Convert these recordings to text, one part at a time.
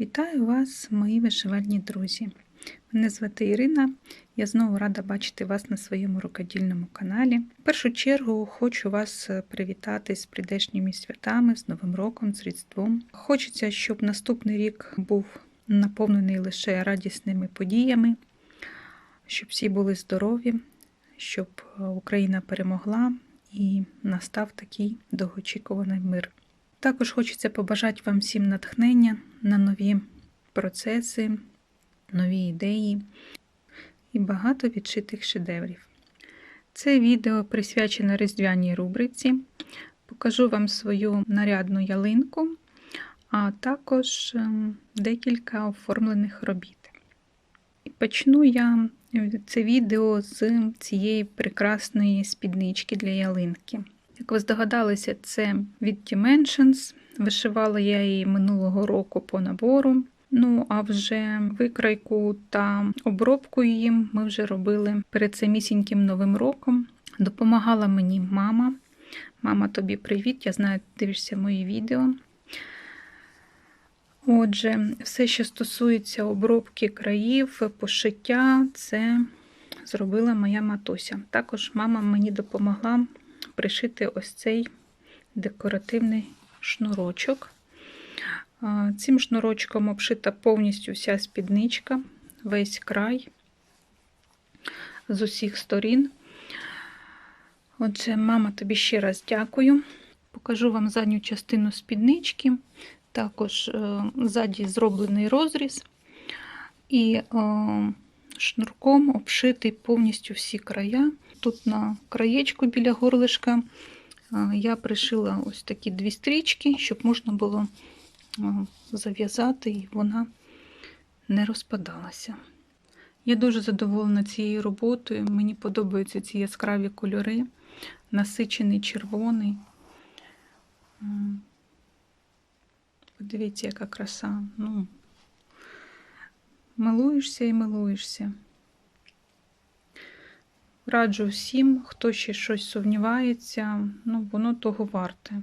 Вітаю вас, мої вишивальні друзі. Мене звати Ірина. Я знову рада бачити вас на своєму рукодільному каналі. В першу чергу хочу вас е, привітати з прийдешніми святами, з Новим роком, з Різдвом. Хочеться, щоб наступний рік був наповнений лише радісними подіями, щоб всі були здорові, щоб е, Україна перемогла і настав такий довгоочікуваний мир. Також хочеться побажати вам всім натхнення на нові процеси, нові ідеї і багато відшитих шедеврів. Це відео присвячене різдвяній рубриці. Покажу вам свою нарядну ялинку, а також ем, декілька оформлених робіт. І почну я це відео з цієї прекрасної спіднички для ялинки. Як ви здогадалися, це від Dimensions. Вишивала я її минулого року по набору. Ну, а вже викрайку та обробку її ми вже робили перед самісіньким новим роком. Допомагала мені мама. Мама, тобі привіт! Я знаю, ти дивишся мої відео. Отже, все, що стосується обробки країв, пошиття, це зробила моя матуся. Також мама мені допомогла пришити ось цей декоративний шнурочок. Цим шнурочком обшита повністю вся спідничка, весь край з усіх сторін. Отже, мама, тобі ще раз дякую. Покажу вам задню частину спіднички, також е, ззаді зроблений розріз, і е, шнурком обшитий повністю всі края. Тут на краєчку біля горлишка я пришила ось такі дві стрічки, щоб можна було зав'язати, і вона не розпадалася. Я дуже задоволена цією роботою. Мені подобаються ці яскраві кольори, насичений червоний. Подивіться, яка краса. Ну, Милуєшся і милуєшся. Раджу всім, хто ще щось сумнівається, ну, воно того варте.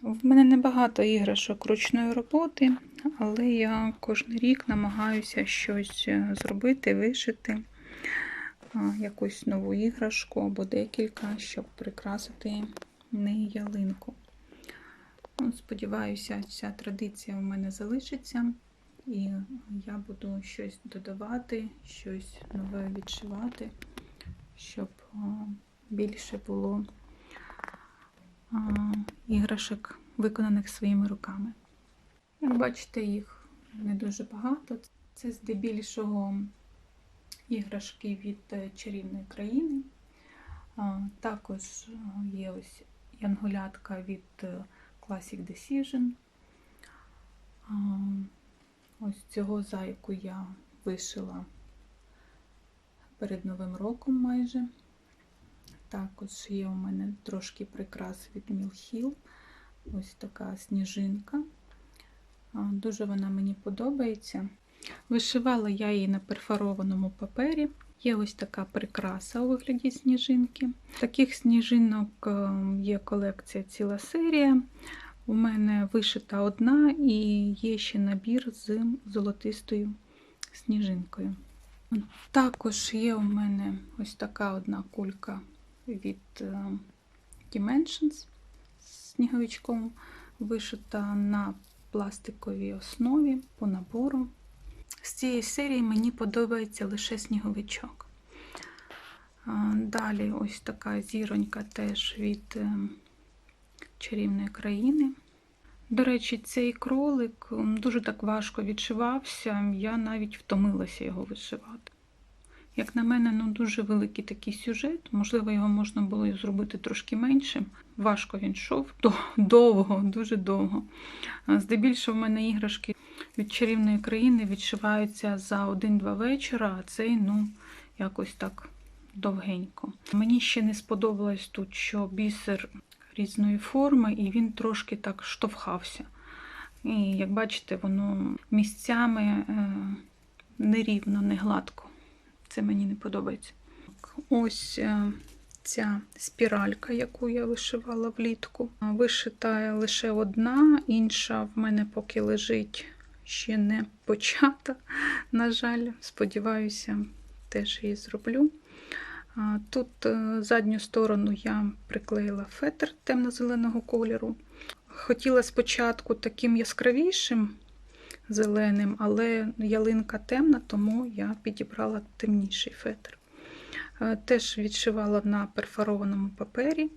В мене небагато іграшок ручної роботи, але я кожен рік намагаюся щось е, зробити, вишити, якусь нову іграшку або декілька, щоб прикрасити неї ялинку. Ну, Сподіваюся, ця традиція у мене залишиться, і я буду щось додавати, щось нове відшивати щоб більше було іграшок, виконаних своїми руками. Як бачите, їх не дуже багато. Це здебільшого іграшки від е, чарівної країни. Також є ось янголятка від е, Classic Decision. Ось цього зайку я вишила перед Новим роком майже. Також є у мене трошки прикрас від Мілхіл. Ось така сніжинка. Дуже вона мені подобається. Вишивала я її на перфорованому папері. Є ось така прикраса у вигляді сніжинки. Таких сніжинок е, є колекція ціла серія. У мене вишита одна і є ще набір з золотистою сніжинкою. Також є у мене ось така одна кулька від е, Dimensions з сніговичком, вишита на пластиковій основі по набору. З цієї серії мені подобається лише сніговичок. Далі ось така зіронька теж від е, чарівної країни. До речі, цей кролик дуже так важко відшивався, я навіть втомилася його вишивати. Як на мене, ну дуже великий такий сюжет, можливо, його можна було зробити трошки меншим. Важко він йшов, довго, дуже довго. Здебільшого в мене іграшки від чарівної країни відшиваються за один-два вечора, а цей, ну, якось так довгенько. Мені ще не сподобалось тут, що бісер різної форми, і він трошки так штовхався. І, як бачите, воно місцями е, нерівно, не гладко. Це мені не подобається. Ось е, ця спіралька, яку я вишивала влітку. Вишита лише одна, інша в мене поки лежить ще не почата, на жаль. Сподіваюся, теж її зроблю. Тут е, задню сторону я приклеїла фетр темно-зеленого кольору. Хотіла спочатку таким яскравішим зеленим, але ялинка темна, тому я підібрала темніший фетр. Е, Теж відшивала на перфорованому папері.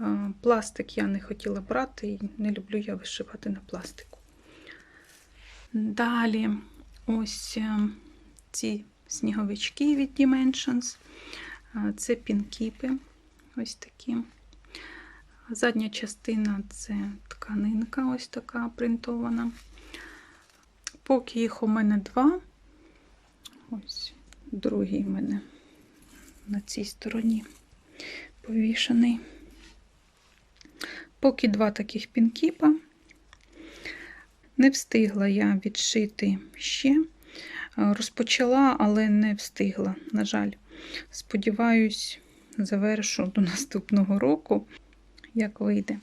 Е, Пластик я не хотіла брати, і не люблю я вишивати на пластику. Далі ось ці сніговички від Dimensions. Це пінкіпи. Ось такі. Задня частина це тканинка, ось така принтована. Поки їх у мене два. Ось другий у мене на цій стороні повішений. Поки два таких пінкіпа. Не встигла я відшити ще. Розпочала, але не встигла, на жаль. Сподіваюсь, завершу до наступного року, як вийде.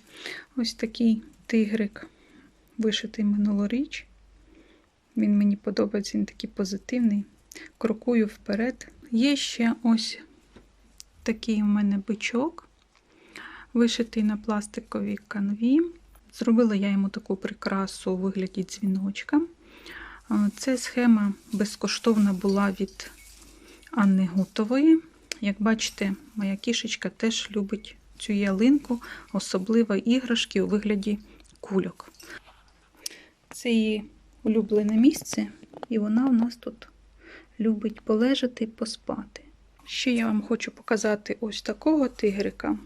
Ось такий тигрик вишитий минулоріч. Він мені подобається, він такий позитивний. Крокую вперед. Є ще ось такий у мене бичок, вишитий на пластиковій канві. Зробила я йому таку прикрасу у вигляді дзвіночка. Ця схема безкоштовна була від Анни Гутової. Як бачите, моя кішечка теж любить цю ялинку, особливо іграшки у вигляді кульок. Це її улюблене місце, і вона у нас тут любить полежати поспати. Ще я вам хочу показати ось такого тигрика.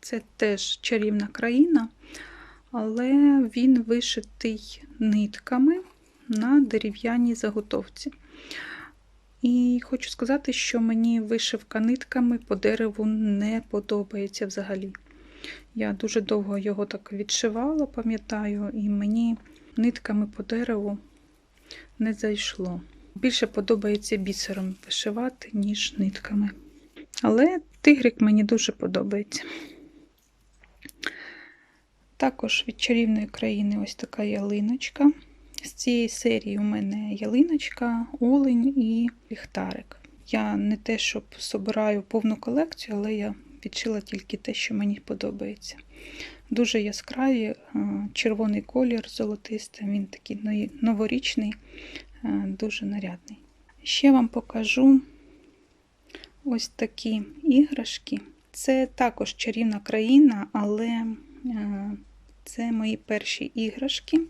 Це теж чарівна країна, але він вишитий нитками на дерев'яній заготовці. І хочу сказати, що мені вишивка нитками по дереву не подобається взагалі. Я дуже довго його так відшивала, пам'ятаю, і мені нитками по дереву не зайшло. Більше подобається бісером вишивати, ніж нитками. Але тигрик мені дуже подобається. Також від чарівної країни ось така ялиночка. З цієї серії у мене ялиночка, олень і ліхтарик. Я не те, щоб собираю повну колекцію, але я відшила тільки те, що мені подобається. Дуже яскраві, червоний колір золотистий, він такий новорічний, дуже нарядний. Ще вам покажу ось такі іграшки. Це також чарівна країна, але це мої перші іграшки.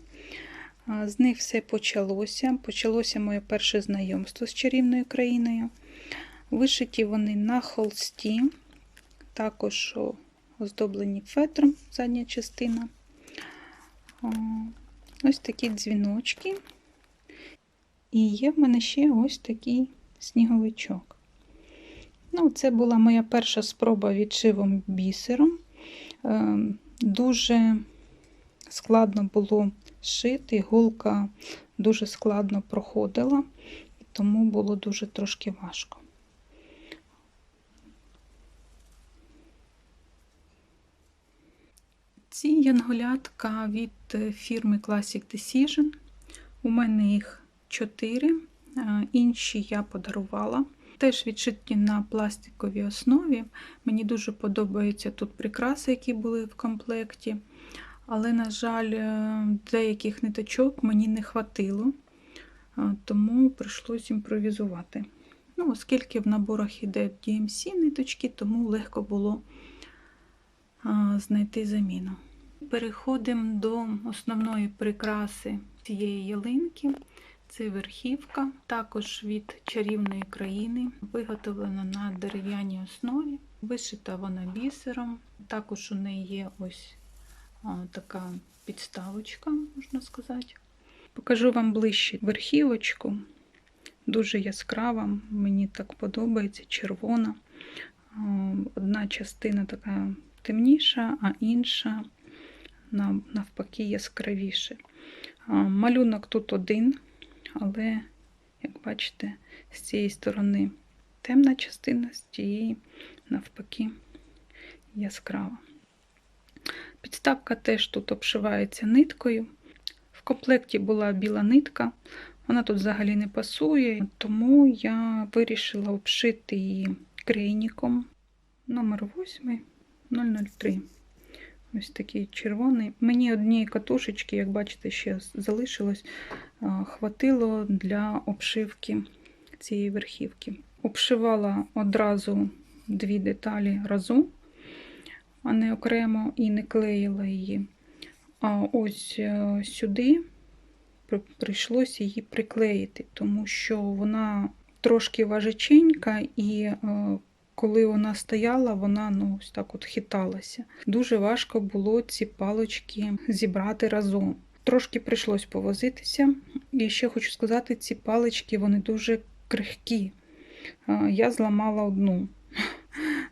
З них все почалося. Почалося моє перше знайомство з чарівною країною. Вишиті вони на холсті, також оздоблені фетром задня частина. Ось такі дзвіночки. І є в мене ще ось такий сніговичок. Ну, Це була моя перша спроба відшивом бісером. Дуже складно було шити, голка дуже складно проходила, тому було дуже трошки важко. Ці янголятка від фірми Classic Decision. У мене їх 4, інші я подарувала. Теж відшиті на пластиковій основі. Мені дуже подобаються тут прикраси, які були в комплекті. Але, на жаль, деяких ниточок мені не хватило, тому прийшлось імпровізувати. Ну, Оскільки в наборах іде DMC ниточки, тому легко було знайти заміну. Переходимо до основної прикраси цієї ялинки. Це верхівка, також від чарівної країни, виготовлена на дерев'яній основі. Вишита вона бісером. Також у неї є ось така підставочка, можна сказати. Покажу вам ближче верхівочку. Дуже яскрава, мені так подобається, червона. Одна частина така темніша, а інша навпаки яскравіше. Малюнок тут один, але, як бачите, з цієї сторони темна частина, з цієї, навпаки, яскрава. Підставка теж тут обшивається ниткою. В комплекті була біла нитка, вона тут взагалі не пасує, тому я вирішила обшити її крейніком номер 8 003. Ось такий червоний. Мені однієї катушечки, як бачите, ще залишилось, хватило для обшивки цієї верхівки. Обшивала одразу дві деталі разом, а не окремо і не клеїла її. А ось е, сюди при- прийшлося її приклеїти, тому що вона трошки важеченька, і е, коли вона стояла, вона ну, ось так от хиталася. Дуже важко було ці палочки зібрати разом. Трошки прийшлось повозитися. І ще хочу сказати, ці палички вони дуже крихкі. Е, Я зламала одну.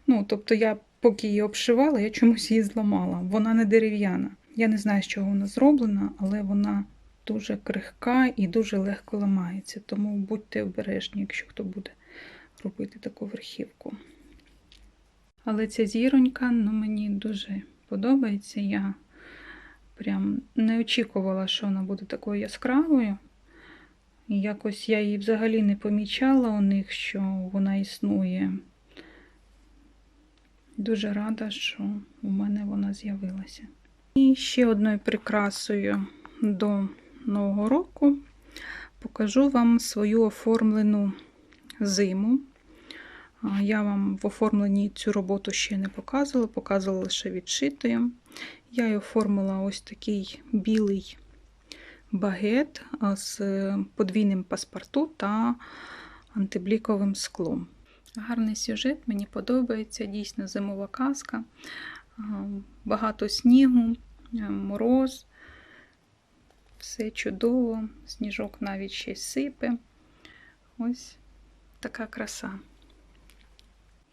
Ну, тобто, я поки її обшивала, я чомусь її зламала. Вона не дерев'яна. Я не знаю, з чого вона зроблена, але вона дуже крихка і дуже легко ламається. Тому будьте обережні, якщо хто буде робити таку верхівку. Але ця зіронька ну, мені дуже подобається. Я прям не очікувала, що вона буде такою яскравою. Якось я її взагалі не помічала у них, що вона існує. Дуже рада, що у мене вона з'явилася. І ще одною прикрасою до Нового року покажу вам свою оформлену зиму. Я вам в оформленні цю роботу ще не показувала, показувала лише відшитою. Я її оформила ось такий білий багет з подвійним паспорту та антибліковим склом. Гарний сюжет, мені подобається, дійсно зимова казка. Багато снігу, мороз. Все чудово, сніжок навіть ще сипе. Ось така краса.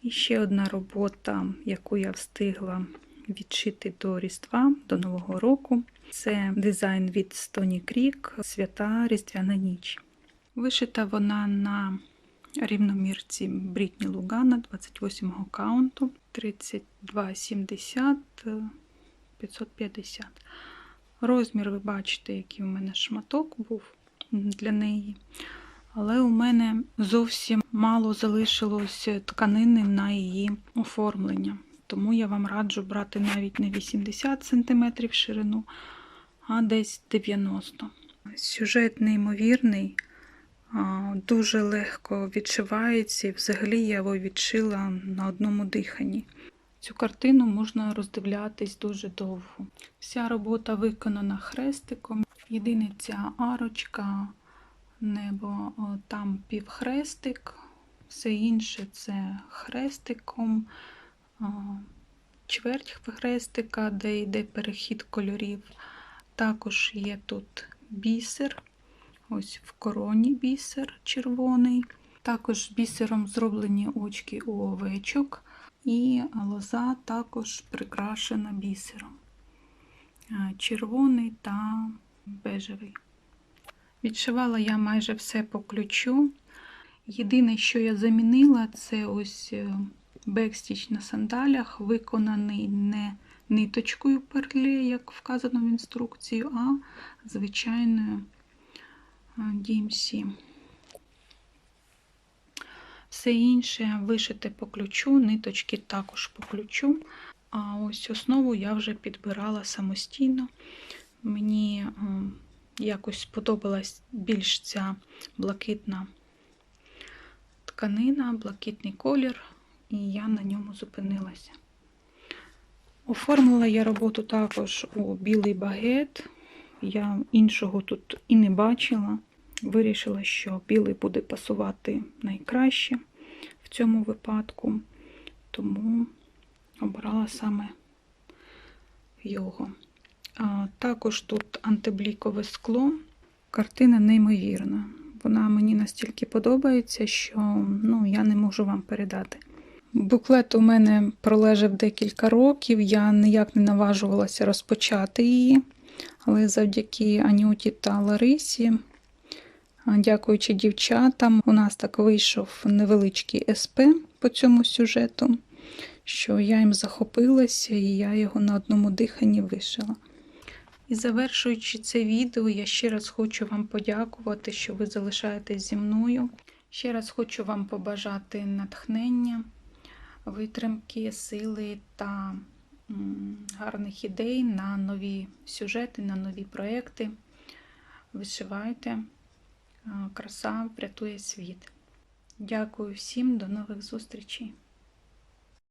І ще одна робота, яку я встигла відшити до Різдва, до Нового року. Це дизайн від Stony Creek Свята Різдвяна ніч. Вишита вона на рівномірці Брітні Лугана 28-го каунту 32,70 550. Розмір, ви бачите, який у мене шматок був для неї. Але у мене зовсім мало залишилось тканини на її оформлення. Тому я вам раджу брати навіть не 80 см ширину, а десь 90 Сюжет неймовірний, дуже легко відшивається, і взагалі я його відшила на одному диханні. Цю картину можна роздивлятись дуже довго. Вся робота виконана хрестиком. Єдине ця арочка, небо, там півхрестик, все інше це хрестиком, чверть хрестика, де йде перехід кольорів. Також є тут бісер, ось в короні бісер червоний. Також бісером зроблені очки у овечок. І лоза також прикрашена бісером. Е, Червоний та бежевий. Відшивала я майже все по ключу. Єдине, що я замінила, це ось е, бекстіч на сандалях, виконаний не ниточкою перле, як вказано в інструкції, а звичайною DMC. Все інше вишите по ключу, ниточки також по ключу. А ось основу я вже підбирала самостійно. Мені якось сподобалась більш ця блакитна тканина, блакитний колір, і я на ньому зупинилася. Оформила я роботу також у білий багет. Я іншого тут і не бачила. Вирішила, що білий буде пасувати найкраще в цьому випадку, тому обрала саме його. А, також тут антиблікове скло. Картина неймовірна. Вона мені настільки подобається, що ну, я не можу вам передати. Буклет у мене пролежав декілька років, я ніяк не наважувалася розпочати її, але завдяки Анюті та Ларисі Дякуючи дівчатам, у нас так вийшов невеличкий СП по цьому сюжету, що я їм захопилася і я його на одному диханні вишила. І завершуючи це відео, я ще раз хочу вам подякувати, що ви залишаєтесь зі мною. Ще раз хочу вам побажати натхнення, витримки, сили та гарних ідей на нові сюжети, на нові проекти. Вишивайте. Краса врятує світ. Дякую всім, до нових зустрічей!